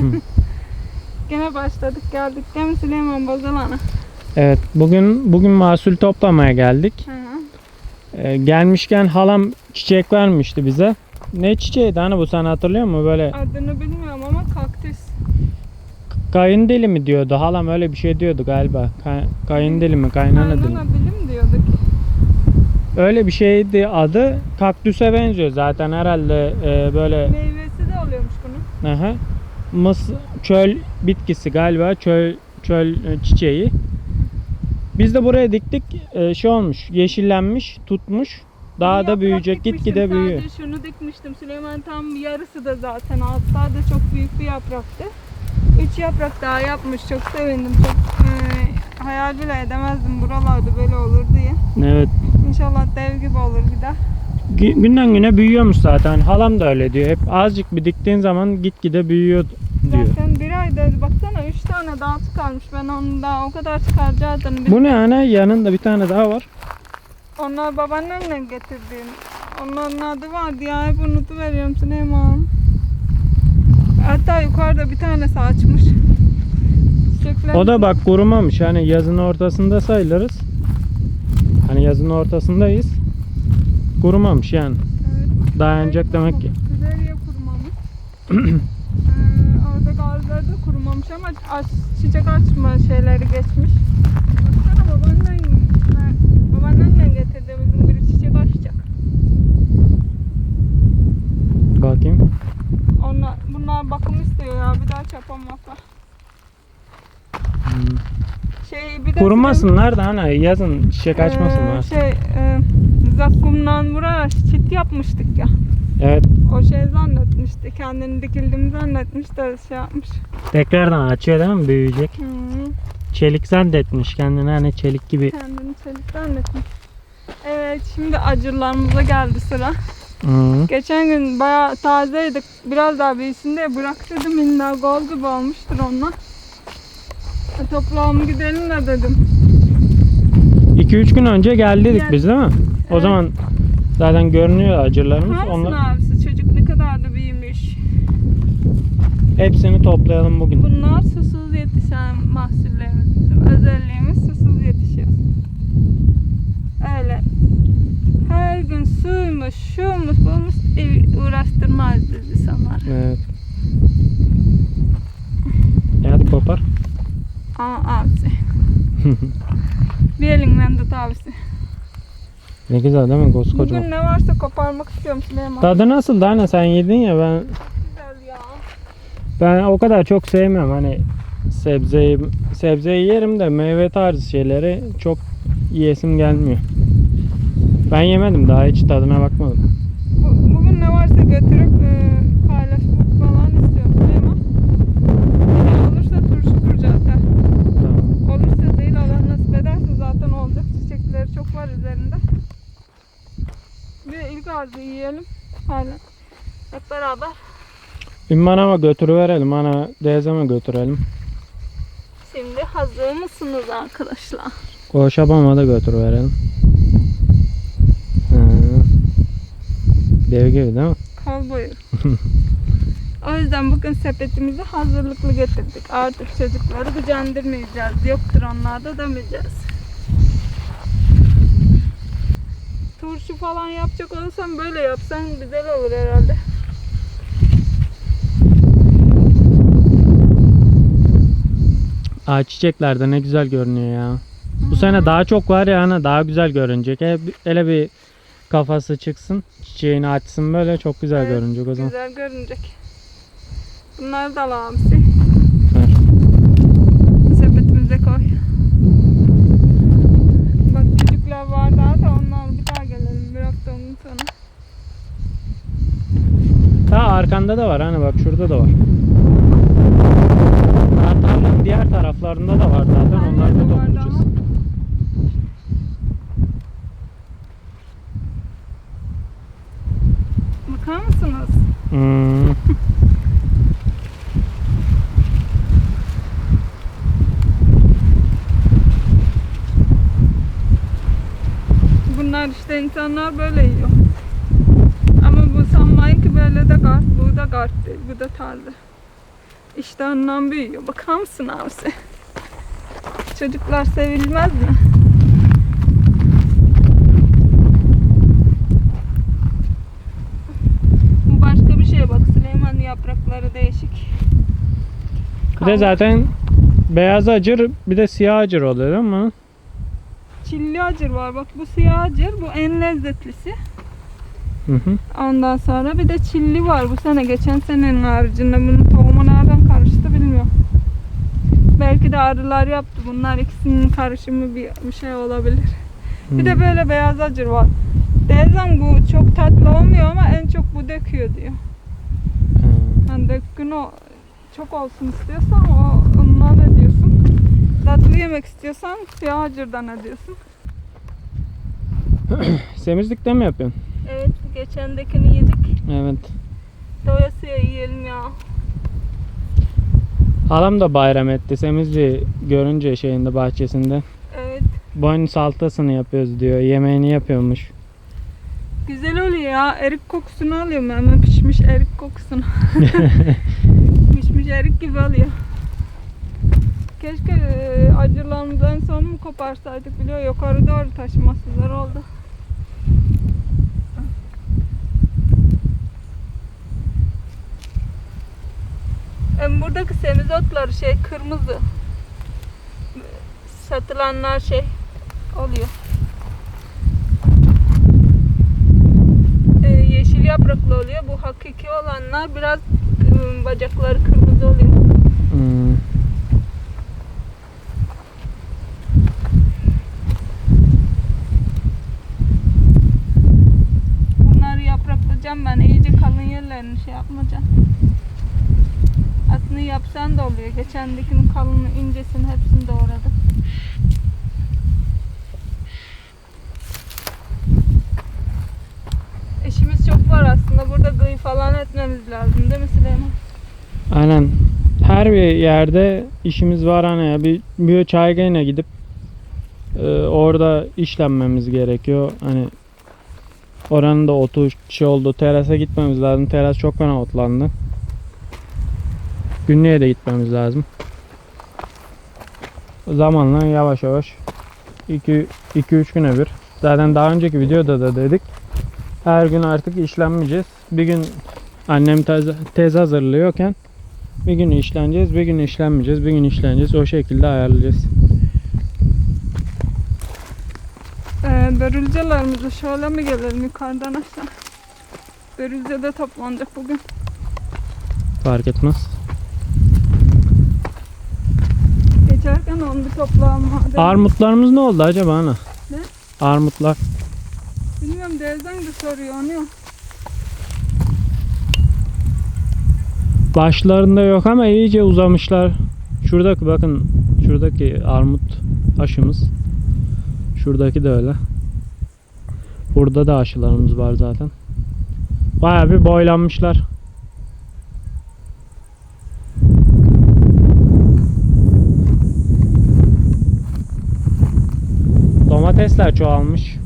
Gene başladık geldik değil mi Süleyman Bozalan'a? Evet bugün bugün mahsul toplamaya geldik. Hı hı. Ee, gelmişken halam çiçek vermişti bize. Ne çiçeğiydi hani bu sen hatırlıyor musun? Böyle Adını bilmiyorum ama kaktüs. kayın dili mi diyordu? Halam öyle bir şey diyordu galiba. Kay- kayın dili mi? Kaynana dili mi? Diyorduk. Öyle bir şeydi adı. Kaktüse benziyor zaten herhalde e, böyle Meyvesi de oluyormuş bunun. aha, mıs çöl bitkisi galiba çöl çöl e, çiçeği. Biz de buraya diktik. E, şey olmuş, yeşillenmiş, tutmuş. Daha da büyüyecek, dikmiştim, gitgide büyüyor. Sadece şunu dikmiştim. Süleyman tam yarısı da zaten hatta da çok büyük bir yapraktı. Üç yaprak daha yapmış. Çok sevindim. Çok e, hayal bile edemezdim buralarda böyle olur diye. Evet. İnşallah dev gibi olur bir daha. Gü- Günden güne büyüyormuş zaten. Halam da öyle diyor. Hep azıcık bir diktiğin zaman gitgide büyüyor diyor. Zaten bir ayda baksana üç tane daha çıkarmış. Ben onu daha o kadar bilmiyorum. Bu ne hani yanında bir tane daha var. Onlar babaannemle getirdiğim. Onların adı vardı ya hep unutuveriyorum Süleyman. Hatta yukarıda bir tanesi açmış. Çiçekler. O da bak kurumamış. Hani yazın ortasında sayılırız. Hani yazın ortasındayız. Kurumamış yani. Evet. Dayanacak demek ki. Güzeliye kurumamış. ee, orada gazları da kurumamış ama aç, çiçek açma şeyleri geçmiş. Baksana babaannen, babaannenle getirdiğimizin biri çiçek açacak. Bakayım. Onlar, bunlar bakım istiyor ya bir daha çapamazlar. Hmm. Şey bir de Kurumasınlar da hani yazın çiçek Ee, açmasınlar. şey e, zakkumdan buraya çit yapmıştık ya. Evet. O şey zannetmişti. Kendini dikildim zannetmiş de şey yapmış. Tekrardan açıyor değil mi? Büyüyecek. Hı, Çelik zannetmiş kendini hani çelik gibi. kendini çelik zannetmiş. Evet şimdi acırlarımıza geldi sıra. Hı. Geçen gün bayağı tazeydi. Biraz daha büyüsün diye bıraktırdım. İlla gol gibi olmuştur onlar. E, Toprağımı gidelim de dedim. 2-3 gün önce geldik Gel- biz değil mi? O zaman zaten görünüyor acırlarımız. Hangisinin Onlar abisi? Çocuk ne kadar da büyümüş. hepsini toplayalım bugün. Bunlar susuz yetişen mahsullerimiz. Bizim özelliğimiz susuz yetişiyor. Öyle. Her gün suymuş, şuymuş, bulmuş uğraştırmaz bizi insanlar. Evet. E hadi kopar. Aa abisi. Bir elinden tut abisi. Ne güzel değil mi? Koskocaman. Bugün ne varsa koparmak istiyorum Süleyman. Tadı nasıl da hani sen yedin ya ben Güzel ya. ben o kadar çok sevmem hani sebzeyi sebzeyi yerim de meyve tarzı şeyleri çok yiyesim gelmiyor. Ben yemedim daha hiç tadına bakmadım. Bu, bugün ne varsa götürüp e, paylaşmak falan istiyorum Süleyman. Ne olursa turşu kuracağız ha. Tamam. Olursa değil Allah nasip ederse zaten olacak. Çiçekleri çok var üzerinde. Bir ilk ağacı Hala. Hep beraber. Ümman ama götürüverelim. Ana teyzeme götürelim. Şimdi hazır mısınız arkadaşlar? Koşabama da götürüverelim. Ha. Dev gibi değil mi? Kol boyu. o yüzden bugün sepetimizi hazırlıklı getirdik. Artık çocukları gücendirmeyeceğiz. Yoktur onlarda demeyeceğiz. Turşu falan yapacak olsam böyle yapsan güzel olur herhalde. Aa çiçekler de ne güzel görünüyor ya. Bu sene daha çok var ya ana daha güzel görünecek. Hele, bir- hele bir kafası çıksın, çiçeğini açsın böyle çok güzel Evet, görünecek o zaman. Güzel görünecek. Bunları da al abisi. Ver. Sepetimize koy. Bak çocuklar var daha da onlar bir daha gelelim. Sonra. Ta arkanda da var hani bak şurada da var. Daha tarlanın diğer taraflarında da var zaten onları da o vardı toplayacağız. ama. Bakar mısınız? Hmm. Bunlar işte insanlar böyle yiyor. Ama bu sanmayın ki böyle de kart, bu da kart değil, bu da taze. iştahından büyüyor. Bakar mısın abisi? Çocuklar sevilmez mi? Başka bir şey bak Süleyman yaprakları değişik. Bir de zaten beyaz acır bir de siyah acır oluyor mi? Çilli acır var bak bu siyah acır bu en lezzetlisi. Hı hı. Ondan sonra bir de çilli var bu sene. Geçen senenin haricinde bunun tohumu nereden karıştı bilmiyorum. Belki de arılar yaptı. Bunlar ikisinin karışımı bir, bir şey olabilir. Bir de böyle beyaz acır var. Teyzem bu çok tatlı olmuyor ama en çok bu döküyor diyor. Hı. Yani dökün o çok olsun istiyorsan o ondan ediyorsun. Tatlı yemek istiyorsan siyah acırdan ediyorsun. Semizlikte mi yapıyorsun? Evet geçendekini yedik. Evet. Doyasıya yiyelim ya. Halam da bayram etti. Semizliği görünce şeyinde bahçesinde. Evet Boyun saltasını yapıyoruz diyor. Yemeğini yapıyormuş. Güzel oluyor ya. Erik kokusunu alıyorum hemen pişmiş erik kokusunu. pişmiş erik gibi alıyor. Keşke e, acılarımızdan son mu koparsaydık biliyor yukarı doğru taşıması zor oldu. Buradaki semizotları şey kırmızı. Satılanlar şey oluyor. e, yeşil yapraklı oluyor. Bu hakiki olanlar biraz e, bacakları kırmızı oluyor. Hmm. Bunları yapraklayacağım ben. iyice kalın yerlerini şey yapmayacağım. Aslında yapsan da oluyor. Geçendekinin kalını incesini hepsini doğradım. İşimiz çok var aslında. Burada gıy falan etmemiz lazım değil mi Süleyman? Aynen. Her bir yerde işimiz var hani ya. Bir, bir çaygayına gidip e, orada işlenmemiz gerekiyor. Hani oranın da otu şey oldu. Terasa gitmemiz lazım. Teras çok fena otlandı. Günlüğe de gitmemiz lazım. Zamanla yavaş yavaş 2-3 güne bir. Zaten daha önceki videoda da dedik. Her gün artık işlenmeyeceğiz. Bir gün annem tez, tez hazırlıyorken bir gün işleneceğiz, bir gün işlenmeyeceğiz, bir gün işleneceğiz. O şekilde ayarlayacağız. Ee, börülcelerimizi şöyle mi gelelim yukarıdan aşağı? Börülce de toplanacak bugün. Fark etmez. Geçerken onu bir madem. Armutlarımız ne oldu acaba ana? Ne? Armutlar. Bilmiyorum Devzen de soruyor onu. Başlarında yok ama iyice uzamışlar. Şuradaki bakın şuradaki armut aşımız. Şuradaki de öyle. Burada da aşılarımız var zaten. Baya bir boylanmışlar. Domatesler çoğalmış.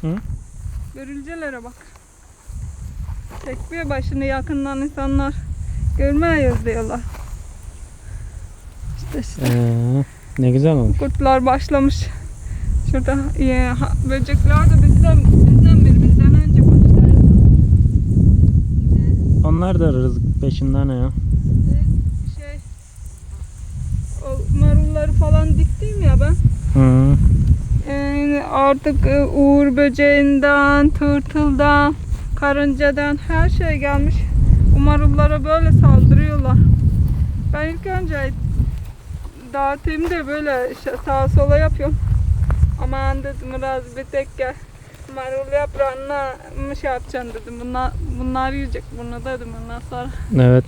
Hı? Börülcelere bak. Çekmiyor başını yakından insanlar. Görmeyiz diyorlar. İşte işte Ee, ne güzel olmuş. kurtlar başlamış. Şurada e, ha- böcekler de bizden bizden bir bizden önce başlar. Onlar da rızık peşinden ya. Şey o marulları falan diktim ya ben. Hı. Yani artık e, uğur böceğinden, tırtıldan, karıncadan her şey gelmiş. Bu marullara böyle saldırıyorlar. Ben ilk önce dağıtayım da böyle sağa sola yapıyorum. Aman dedim biraz bir tek gel. Marul yaprağına mı şey yapacaksın dedim. Bunlar, bunlar yiyecek bunu dedim ondan sonra. Evet.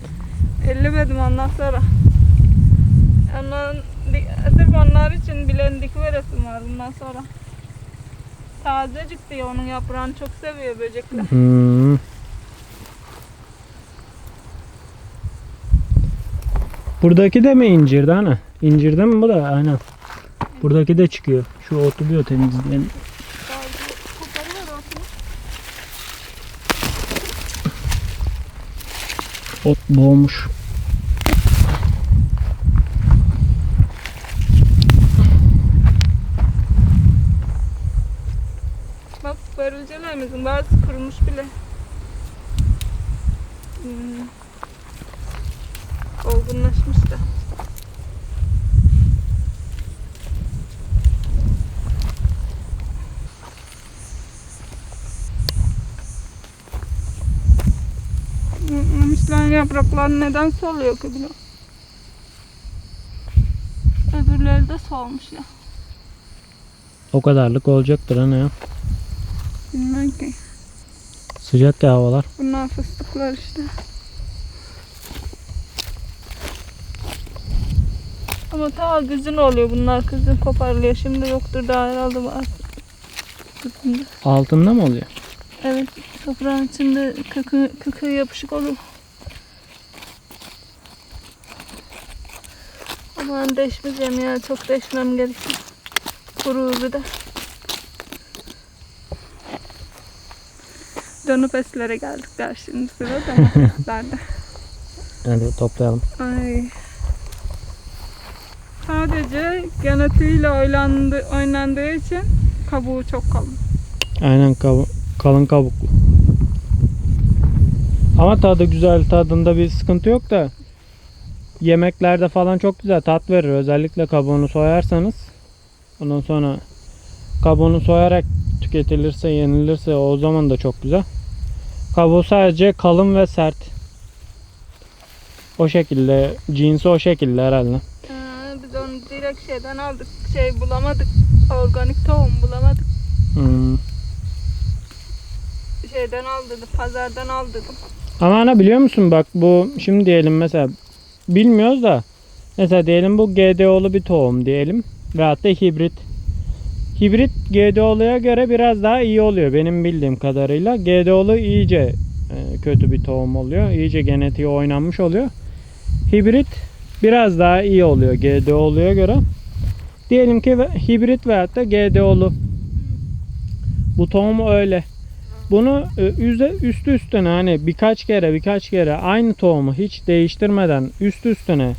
Ellemedim ondan sonra. Di- sırf onlar için bilendik veresim var bundan sonra. Tazecik diye onun yaprağını çok seviyor böcekler. Hmm. Buradaki de mi incirdi ana? İncirde mi bu da? Aynen. Buradaki de çıkıyor. Şu otu bir Ot boğmuş. Bak börülcelerimizin bazı kurumuş bile. Hmm. Olgunlaşmış da. Müşlerin yaprakları neden soluyor ki bile? Öbürleri de solmuş ya. O kadarlık olacaktır hani ya. Bilmem ki. Sıcak ya havalar. Bunlar fıstıklar işte. Ama ta güzün oluyor bunlar kızın koparılıyor. Şimdi yoktur daha herhalde var. Altında mı oluyor? Evet toprağın içinde kökü, kökü yapışık olur. Aman deşmeyeceğim ya çok deşmem gerekiyor. Kuru bir de. Dönüp eslere geldik der şimdi sıra domateslerde. Hadi toplayalım. Ay. Sadece genetiğiyle oynandı, oynandığı için kabuğu çok kalın. Aynen kabu- kalın kabuklu. Ama tadı güzel. Tadında bir sıkıntı yok da yemeklerde falan çok güzel tat verir. Özellikle kabuğunu soyarsanız. Ondan sonra kabuğunu soyarak tüketilirse, yenilirse o zaman da çok güzel. Kabuğu sadece kalın ve sert. O şekilde, cinsi o şekilde herhalde. Ee, biz onu direkt şeyden aldık. Şey bulamadık. Organik tohum bulamadık. Hmm. Şeyden aldırdım. Pazardan aldırdım. Ama ana biliyor musun bak bu şimdi diyelim mesela bilmiyoruz da mesela diyelim bu GDO'lu bir tohum diyelim veyahut da hibrit. Hibrit GDO'luya göre biraz daha iyi oluyor benim bildiğim kadarıyla. GDO'lu iyice e, kötü bir tohum oluyor. İyice genetiği oynanmış oluyor. Hibrit biraz daha iyi oluyor GDO'luya göre. Diyelim ki hibrit veyahut da GDO'lu. Bu tohum öyle. Bunu e, üze, üst üstüne hani birkaç kere birkaç kere aynı tohumu hiç değiştirmeden üst üstüne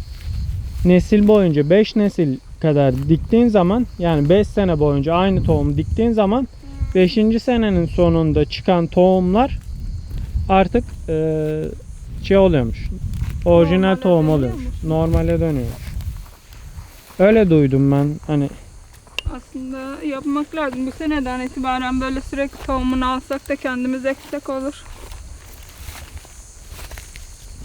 nesil boyunca 5 nesil kadar diktiğin zaman yani 5 sene boyunca aynı tohumu diktiğin zaman 5. senenin sonunda çıkan tohumlar artık e, şey oluyormuş. Orijinal Normale tohum oluyormuş. Normale dönüyormuş. Öyle duydum ben hani Aslında yapmak lazım. Bu seneden itibaren böyle sürekli tohumunu alsak da kendimiz eksek olur.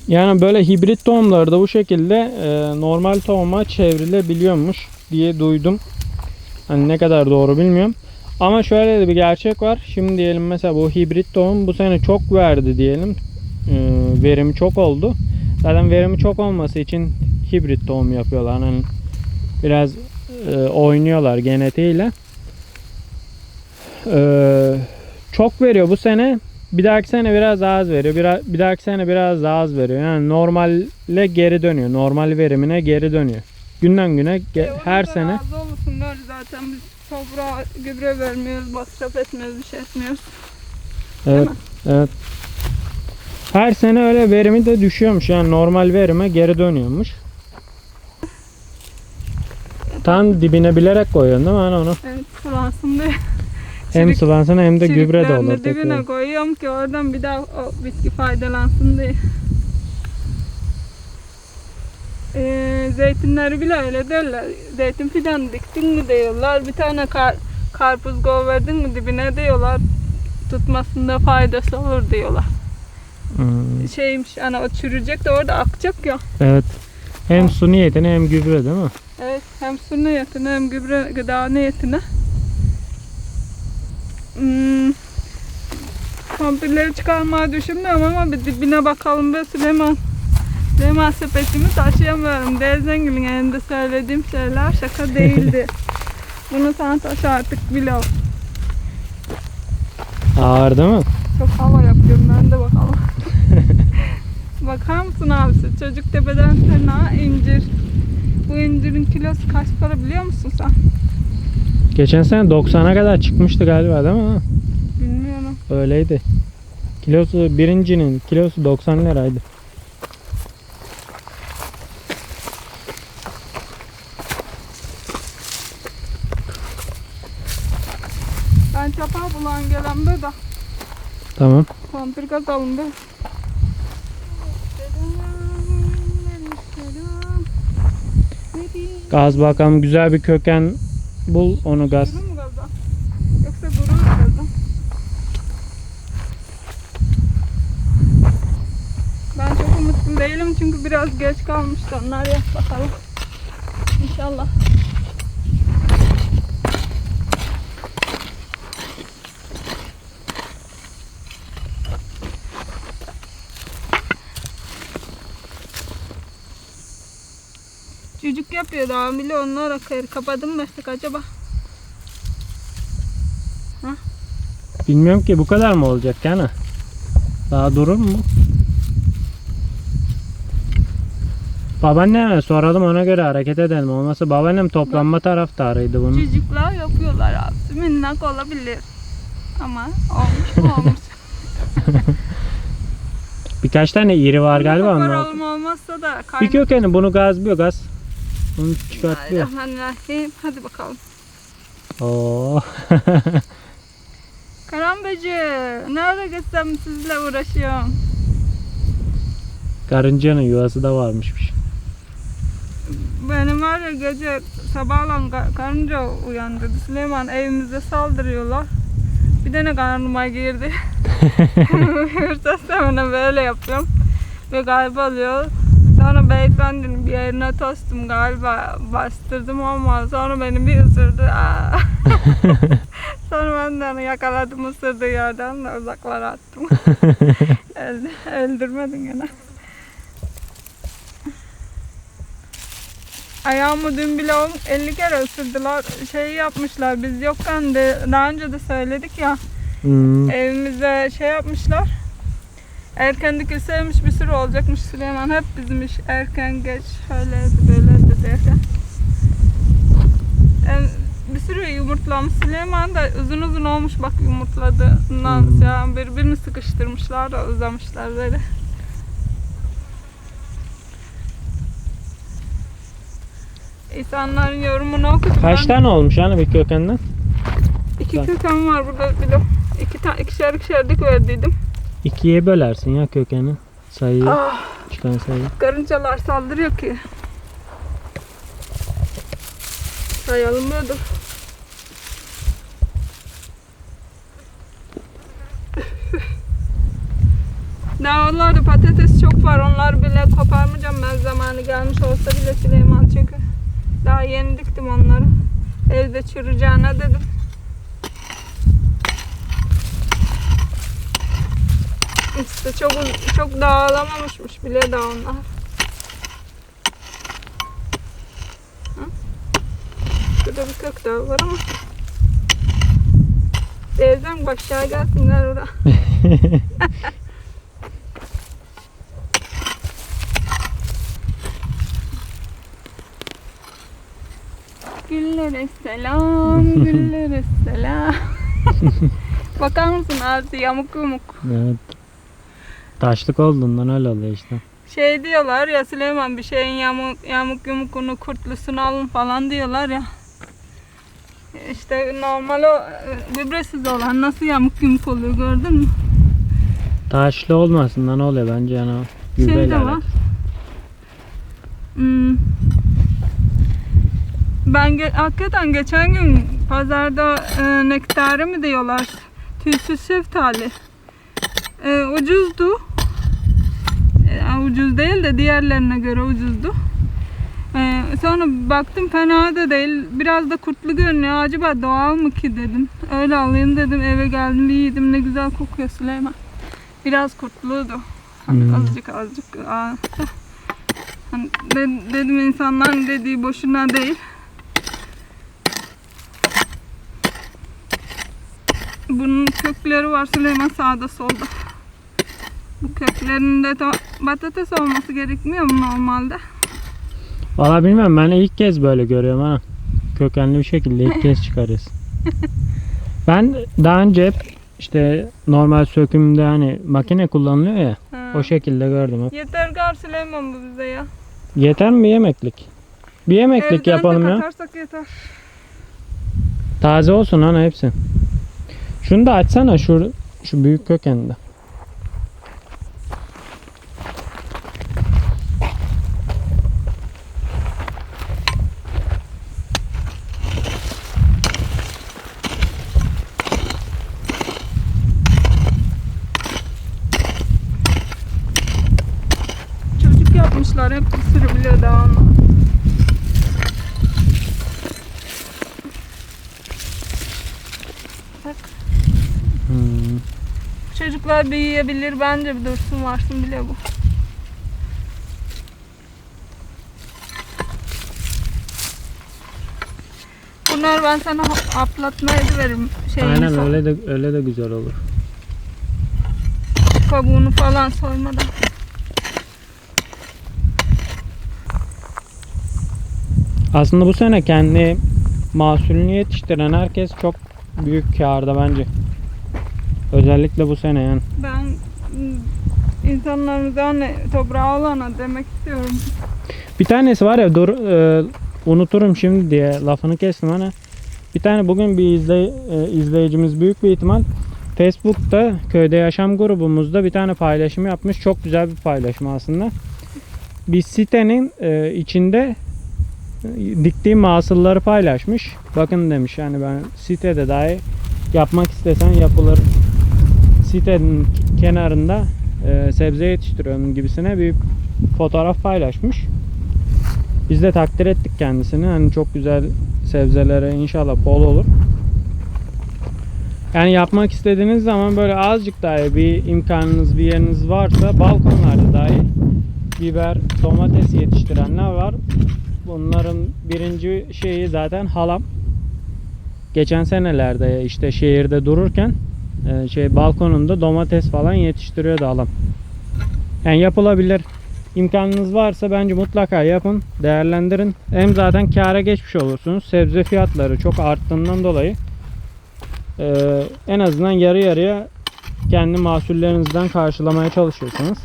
Yani böyle hibrit tohumları da bu şekilde e, normal tohuma çevrilebiliyormuş diye duydum. Hani ne kadar doğru bilmiyorum. Ama şöyle de bir gerçek var. Şimdi diyelim mesela bu hibrit tohum bu sene çok verdi diyelim. E, verimi çok oldu. Zaten verimi çok olması için hibrit tohum yapıyorlar. Hani biraz e, oynuyorlar genetiğiyle. E, çok veriyor bu sene. Bir dahaki sene biraz az veriyor. Bir, bir dahaki sene biraz daha az veriyor. Yani normalle geri dönüyor. Normal verimine geri dönüyor. Günden güne ge- E, her sene razı olsunlar zaten biz toprağa gübre vermiyoruz, masraf etmiyoruz, bir şey etmiyoruz. evet evet. Her sene öyle verimi de düşüyormuş. Yani normal verime geri dönüyormuş. Tam dibine bilerek koyuyorsun değil mi hani onu? Evet, sulansın diye. Hem Çürük- sulansın hem de gübre de çürüklerini olur. dibine tekrar. koyuyorum ki oradan bir daha o bitki faydalansın diye. Ee, zeytinleri bile öyle derler. Zeytin fidanı diktin mi diyorlar. Bir tane kar, karpuz kov verdin mi dibine diyorlar. Tutmasında faydası olur diyorlar. Hmm, Şeymiş hani o çürüyecek de orada akacak ya. evet. Hem su niyetine hem gübre değil mi? Evet hem su niyetine hem gübre gıda niyetine. Hmm, Kompileri çıkarmayı düşünmüyorum ama bir dibine bakalım be Süleyman. Süleyman sepetimi taşıyamıyorum. Teyzengilin elinde söylediğim şeyler şaka değildi. Bunu sen taşı artık o. Ağır değil mi? Çok hava yapıyorum ben de bakalım. Bakar mısın abisi? Çocuk tepeden fena incir. Bu incirin kilosu kaç para biliyor musun sen? Geçen sene 90'a kadar çıkmıştı galiba değil mi? Bilmiyorum. Öyleydi. Kilosu birincinin kilosu 90 liraydı. Ben çapa bulan gelemde de. Tamam. Vampir gaz alındı. Gaz bakalım güzel bir köken bul onu gaz. Durur mu gaza? Yoksa durur mu? Ben çok umutlu değilim çünkü biraz geç kalmıştı onlar ya bakalım. İnşallah. Çocuk yapıyor daha bile onlar akar. Kapadım mı artık acaba? Bilmiyorum ki bu kadar mı olacak yani? Daha durur mu? Babaanneme soralım ona göre hareket edelim. Olmazsa babaannem toplanma taraftarıydı bunun. Çocuklar yapıyorlar abi. Minnak olabilir. Ama olmuş mu olmuş. Birkaç tane iri var galiba altında. Karalım olmazsa da Bir kaynak. kökeni bunu gaz. Bunu çıkartıyor. Bismillahirrahmanirrahim. Hadi bakalım. Oo. Karambacı, nerede gitsem sizle uğraşıyorum. Karıncanın yuvası da varmışmış. Benim var ya gece sabahlan ka- karınca uyandırdı. Süleyman evimize saldırıyorlar. Bir tane karnıma girdi. Hırsızla böyle yapıyorum. Ve galiba alıyor. Sonra beyefendinin bir yerine tostum galiba bastırdım ama sonra beni bir ısırdı. Sonra ben de onu yakaladım ısırdığı yerden de uzaklara attım. Öldü, öldürmedim gene. Ayağımı dün bile on- 50 kere ısırdılar. Şey yapmışlar biz yokken de daha önce de söyledik ya. Hmm. Evimize şey yapmışlar. Erken dikilseymiş bir sürü olacakmış Süleyman. Hep bizim iş erken geç şöyleydi böyleydi derken. Yani bir sürü yumurtlamış. Süleyman da uzun uzun olmuş bak yumurtladığından Hmm. yani birbirini sıkıştırmışlar da uzamışlar böyle. İnsanların yorumunu okudum. Kaç ben. tane olmuş hani bir kökenden? İki köken var burada bir de. İki tane ikişer ikişer dik verdiydim. İkiye bölersin ya kökeni. Sayıyı, Ah. çıkan sayıyı. Karıncalar saldırıyor ki. Sayalım böyle dur. Dağlarda patates çok var. Onlar bile koparmayacağım ben zamanı gelmiş olsa bile Süleyman çünkü daha yeni diktim onları. Evde çürüyeceğine dedim. İşte çok çok dağılamamışmış bile daha onlar. Şurada bir kök daha var ama. Teyzem aşağı gelsinler oraya. Güllere selam, güllere selam. Bakar mısın ağzı yamuk yumuk. evet. Taşlık olduğundan öyle oluyor işte. Şey diyorlar ya Süleyman bir şeyin yamuk, yamuk yumukunu kurtlusunu alın falan diyorlar ya. İşte normal o e, gübresiz olan nasıl yamuk yumuk oluyor gördün mü? Taşlı olmasından oluyor bence yani o Şey gübreyle de var. alakalı. Hmm. Ben ge- hakikaten geçen gün pazarda e, nektarı mı diyorlar? Tüysüz şeftali. E, ucuzdu. E, ucuz değil de diğerlerine göre ucuzdu. E, sonra baktım fena da değil. Biraz da kurtlu görünüyor. Acaba doğal mı ki dedim. Öyle alayım dedim. Eve geldim bir yedim. Ne güzel kokuyor Süleyman. Biraz kurtluydu. Hani Hmm. azıcık azıcık. Aa, Hani de- dedim insanların dediği boşuna değil. Bunun kökleri var Süleyman sağda solda. Bu köklerinde patates olması gerekmiyor mu normalde? Valla bilmiyorum ben ilk kez böyle görüyorum ha. Kökenli bir şekilde ilk kez çıkarıyorsun. ben daha önce hep işte normal sökümde hani makine kullanılıyor ya. Ha. O şekilde gördüm hep. Yeter gar Süleyman bu bize ya. Yeter mi bir yemeklik? Bir yemeklik Evden yapalım ya. katarsak yeter. Taze olsun ana hepsi. Şunu da açsana şu şu büyük kökende. Çocuk yapmışlar hep ısırabiliyor daha onu. Bak Hmm. çocuklar büyüyebilir bence bir dursun varsın bile bu. Bunlar ben sana aplatmaya veririm. Şeyini Aynen öyle de öyle de güzel olur. Kabuğunu falan soymadan. Aslında bu sene kendi mahsulünü yetiştiren herkes çok büyük kârda bence. Özellikle bu sene yani. İnsanlarımızdan toprağı olana demek istiyorum. Bir tanesi var ya dur e, unuturum şimdi diye lafını kestim hani. Bir tane bugün bir izley, e, izleyicimiz büyük bir ihtimal Facebook'ta köyde yaşam grubumuzda bir tane paylaşım yapmış. Çok güzel bir paylaşım aslında. Bir sitenin e, içinde e, diktiği mahsulları paylaşmış. Bakın demiş yani ben sitede dahi yapmak istesen yapılır. Sitenin kenarında e, sebze yetiştiriyorum gibisine bir fotoğraf paylaşmış. Biz de takdir ettik kendisini. Hani çok güzel sebzelere inşallah bol olur. Yani yapmak istediğiniz zaman böyle azıcık dahi bir imkanınız, bir yeriniz varsa balkonlarda dahi biber, domates yetiştirenler var. Bunların birinci şeyi zaten halam. Geçen senelerde işte şehirde dururken e, şey balkonunda domates falan yetiştiriyordu halam. Yani yapılabilir imkanınız varsa bence mutlaka yapın, değerlendirin. Hem zaten kâra geçmiş olursunuz. Sebze fiyatları çok arttığından dolayı eee, en azından yarı yarıya kendi mahsullerinizden karşılamaya çalışıyorsunuz.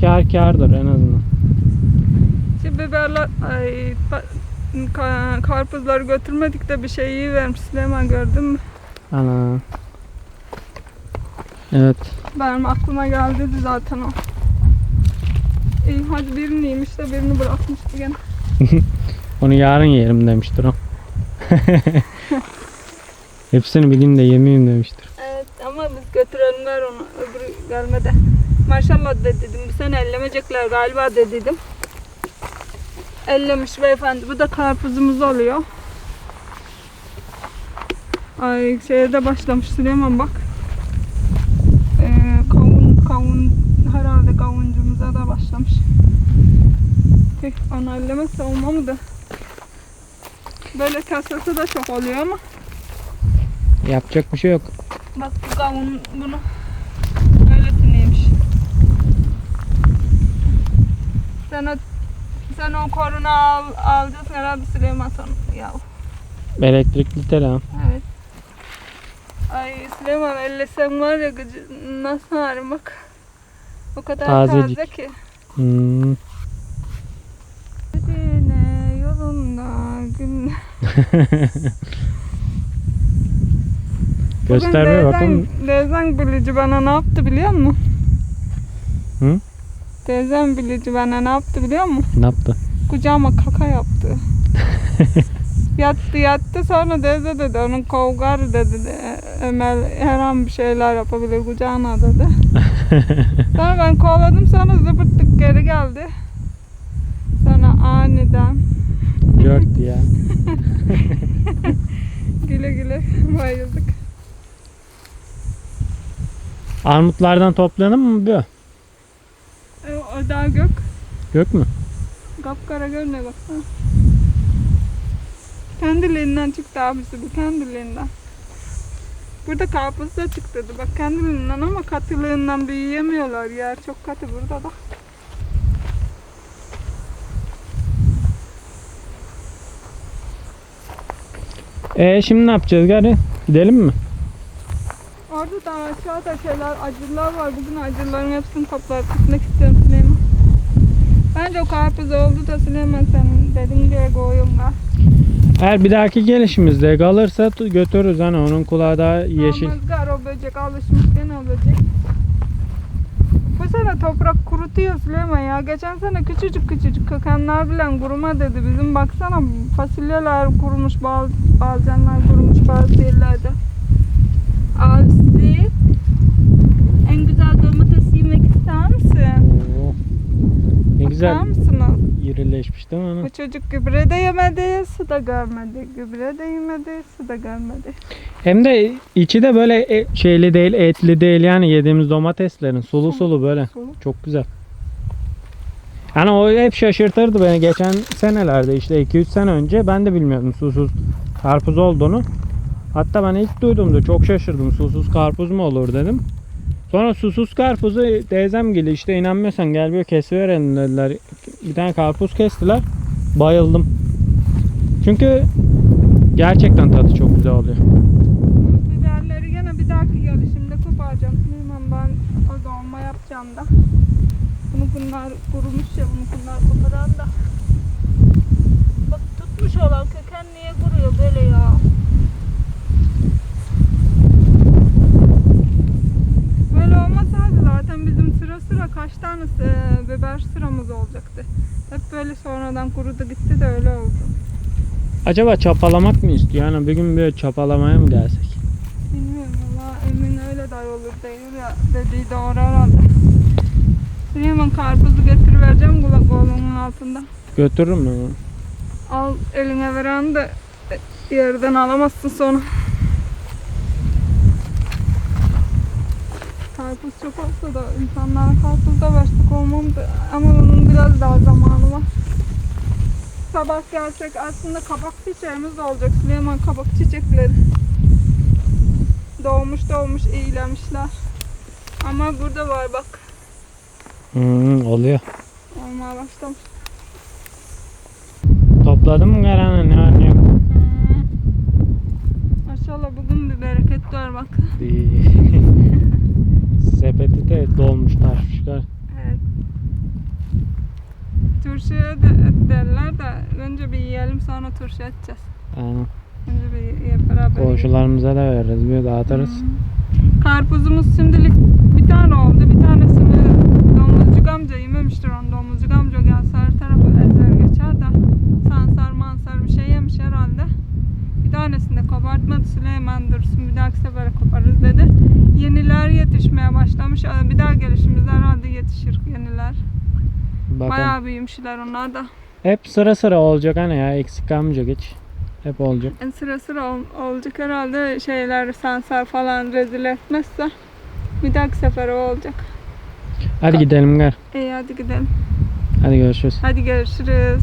Kâr kârdır en azından. Şimdi biberler, ay, karpuzları götürmedik de bir şey iyi vermiş Süleyman gördün mü? Ana. Evet. Benim aklıma geldi zaten o. İyi hadi birini yemiş de birini bırakmıştı gene. Onu yarın yerim demiştir o. Hepsini bir gün de yemeyeyim demiştir. Evet ama biz götürenler onu öbürü gelmedi. Maşallah de dedim bu sene ellemeyecekler galiba de dedim. Ellemiş beyefendi. Bu da karpuzumuz oluyor. Ay şeye de başlamış Süleyman bak. Ee, kavun, kavun herhalde kavuncumuza da başlamış. Tüh, onu ellemezse olmam da. Böyle kasası da çok oluyor ama. Yapacak bir şey yok. Bak bu kavun bunu öylesineymiş. Sen o, sen o koruna al, alacaksın herhalde Süleyman sana. Ya Elektrikli telefon. evet. Ay Süleyman ellesem var ya gıcı, nasıl ağrım bak. O kadar Tazecik. taze ki. Hmm. Medine yolunda gün. Göster bir bakalım. Teyzen bilici bana ne yaptı biliyor musun? Hı? Teyzem bilici bana ne yaptı biliyor musun? Ne yaptı? Kucağıma kaka yaptı. yattı yattı sonra teyze dedi onun kovgar dedi. de, Emel her an bir şeyler yapabilir kucağına dedi. sonra ben kovladım sonra zıpırttık geri geldi. Sonra aniden Dört ya. güle güle bayıldık. Armutlardan toplayalım mı bu? E, O daha gök. Gök mü? Kapkara görüne baksana. Kendiliğinden çıktı abisi bu kendiliğinden. Burada karpuz da çıktı. Bak kendiliğinden ama katılığından büyüyemiyorlar. Yer çok katı burada da. E şimdi ne yapacağız gari? Gidelim mi? Orada da aşağıda şeyler, acırlar var. Bugün acırların hepsini toplayıp gitmek istiyorum Süleyman. Bence o karpuz oldu da Süleyman senin dediğin gibi koyunlar. Eğer bir dahaki gelişimizde kalırsa götürürüz hani onun kulağı daha yeşil. Olmaz o böcek alışmış gene o böcek. Bu sene toprak kurutuyor Süleyman ya. Geçen sene küçücük küçücük kökenler bile kuruma dedi. Bizim baksana fasulyeler kurumuş, bazı bazenler kurumuş bazı yerlerde. Asi, en güzel domates yemek ister misin? Oo. Ne güzel mısınız? İrileşmiş değil mi ana? Bu çocuk gübre de yemedi, su da görmedi. Gübre de yemedi, su da görmedi. Hem de içi de böyle e- şeyli değil, etli değil yani yediğimiz domateslerin sulu sulu böyle. Sulu. Çok güzel. Yani o hep şaşırtırdı beni geçen senelerde işte 2-3 sene önce ben de bilmiyordum susuz karpuz olduğunu. Hatta ben ilk duyduğumda çok şaşırdım. Susuz karpuz mu olur dedim. Sonra susuz karpuzu teyzem gibi işte inanmıyorsan gel bir kesiverelim dediler. Bir tane karpuz kestiler. Bayıldım. Çünkü gerçekten tadı çok güzel oluyor. Biberleri gene bir dahaki gelişimde koparacağım. Süleyman ben o dolma yapacağım da. Bunu bunlar kurumuş ya bunu bunlar koparan da. Bak tutmuş olan köken niye kuruyor böyle ya? Böyle olmasaydı zaten bizim kaç tane e, biber sıramız olacaktı. Hep böyle sonradan kurudu gitti de öyle oldu. Acaba çapalamak mı istiyor? Yani bir gün böyle çapalamaya mı gelsek? Bilmiyorum ama emin öyle day olur değil ya dediği doğru herhalde. Süleyman karpuzu getirivereceğim kulak oğlunun altında. Götürürüm mü? Al eline veren de yerden alamazsın sonra. Karpuz çok olsa da insanlara karpuz da versek olmamdı. Ama onun biraz daha zamanı var. Sabah gelsek aslında kabak çiçeğimiz olacak. Süleyman kabak çiçekleri. Doğmuş doğmuş eğilemişler. Ama burada var bak. Hmm, oluyor. Olmaya başlamış. Topladın mı Karan'ı? Ne var ne yok? Hmm. Maşallah bugün bir bereket var bak. De dolmuş taşmışlar. Evet. Turşuya da derler de önce bir yiyelim sonra turşu edeceğiz. Aynen. Önce bir beraber. Komşularımıza da veririz. Bir dağıtırız. Hmm. Karpuzumuz şimdilik bir tane oldu. Bir tanesini domuzcuk amca yememiştir onu. Domuzcuk amca gelse her tarafı ezer geçer de sansar mansar Bir tanesini de kopartmadı Süleyman dursun bir dahaki sefere koparırız dedi. Yeniler yetişmeye başlamış. Ee, Bir daha gelişimizde herhalde yetişir yeniler. Bakalım. Bayağı büyümüşler onlar da. Hep sıra sıra olacak hani ya. Eksik kalmayacak hiç. Hep olacak. En sıra sıra ol- olacak herhalde şeyler sansar falan rezil etmezse. Bir dahaki sefer o olacak. Hadi gidelim gel. İyi hadi gidelim. Hadi görüşürüz. Hadi görüşürüz.